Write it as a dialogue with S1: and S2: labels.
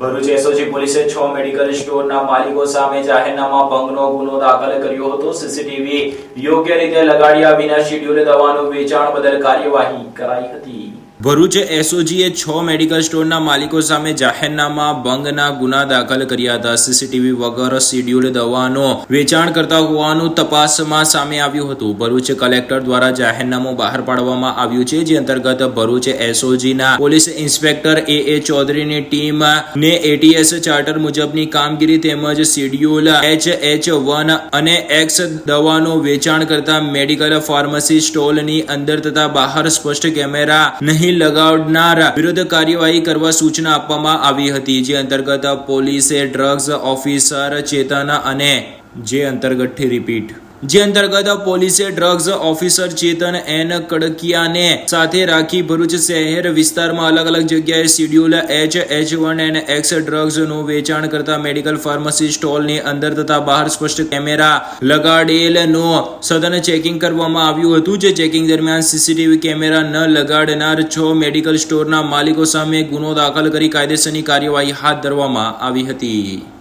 S1: Bharuch SOG પોલીસે છ medical સ્ટોરના માલિકો સામે જાહેરનામા ભંગનો ગુનો દાખલ કર્યો હતો. સીસીટીવી યોગ્ય રીતે લગાડ્યા વિના શેડ્યુલ દવાનું વેચાણ બદલ કાર્યવાહી કરાઈ હતી. ભરૂચ એસઓજીએ છ મેડિકલ સ્ટોરના માલિકો સામે જાહેરનામા, ભંગના ગુના દાખલ કર્યા હતા. સીસીટીવી વગર શેડ્યુલ દવાનો વેચાણ કરતા હોવાનું તપાસમાં સામે આવ્યું હતું. ભરૂચ કલેક્ટર દ્વારા જાહેરનામું બહાર પાડવામાં આવ્યું છે, જે અંતર્ગત ભરૂચ એસઓજીના પોલીસ ઇન્સ્પેક્ટર એ. એ. ચૌધરીની ટીમ ને એટીએસ ચાર્ટર મુજબની કામગીરી તેમજ શેડ્યુલ એચ એચ વન અને એક્સ દવાનું વેચાણ કરતા મેડિકલ ફાર્મસી સ્ટોલની અંદર તથા બહાર સ્પષ્ટ કેમેરા નહીં લગાડનાર વિરુદ્ધ કાર્યવાહી કરવા સૂચના આપવામાં આવી હતી, જે અંતર્ગત પોલીસે ડ્રગ્સ ઓફિસર ચેતન અને જે અંતર્ગત રિપીટ જે અંતર્ગત પોલીસે ડ્રગ્સ ઓફિસર ચેતન એન કડકિયાને સાથે રાખી ભરૂચ શહેર વિસ્તારમાં અલગ અલગ જગ્યાએ schedule H H one N X ડ્રગ્સનું વેચાણ કરતા મેડિકલ ફાર્મસી સ્ટોલની અંદર તથા બહાર સ્પષ્ટ કેમેરા લગાડેલનું સઘન ચેકિંગ કરવામાં આવ્યું હતું. જે ચેકિંગ દરમિયાન સીસીટીવી કેમેરા ન લગાડનાર છ મેડિકલ સ્ટોરના માલિકો સામે ગુનો દાખલ કરી કાયદેસરની કાર્યવાહી હાથ ધરવામાં આવી હતી.